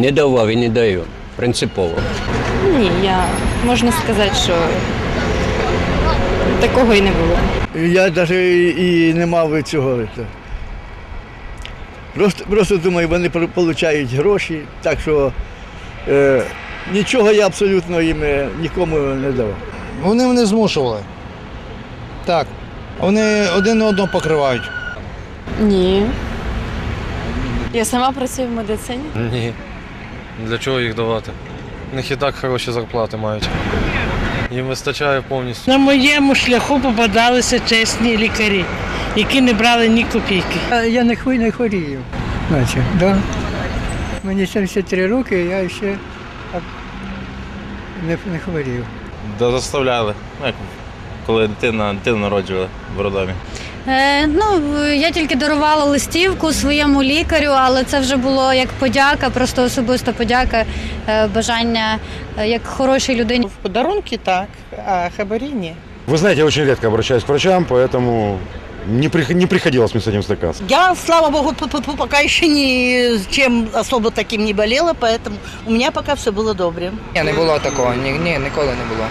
Не давав і не даю. Принципово. Ні, я можна сказати, що такого і не було. Я навіть і не мав цього. Просто, просто думаю, вони отримують гроші, так що е, нічого я абсолютно їм е, нікому не давав. Вони мене змушували. Так. Вони один одного покривають. Ні. Я сама працюю в медицині. Ні. Для чого їх давати? У них і так хороші зарплати мають. Їм вистачає повністю. На моєму шляху попадалися чесні лікарі, які не брали ні копійки. Я не хворію, не хворію. Значить, да. Мені 73 роки, я ще не, не хворів. Да, заставляли. Ну, коли дитина, дитину народжували в роддомі. Е, ну, я тільки дарувала листівку своєму лікарю, але це вже було як подяка, просто особиста подяка, е, бажання е, як хорошій людині. В подарунки так, а хабарі ні. Вы знаете, я очень редко обращаюсь к врачам, поэтому не, прих- не приходилось мне с этим стыкаться. Я, слава богу, п- п- п- пока еще ни чем особо таким не болела, поэтому у меня пока все было добре. Ні, не було такого, ні, ні, ніколи не було.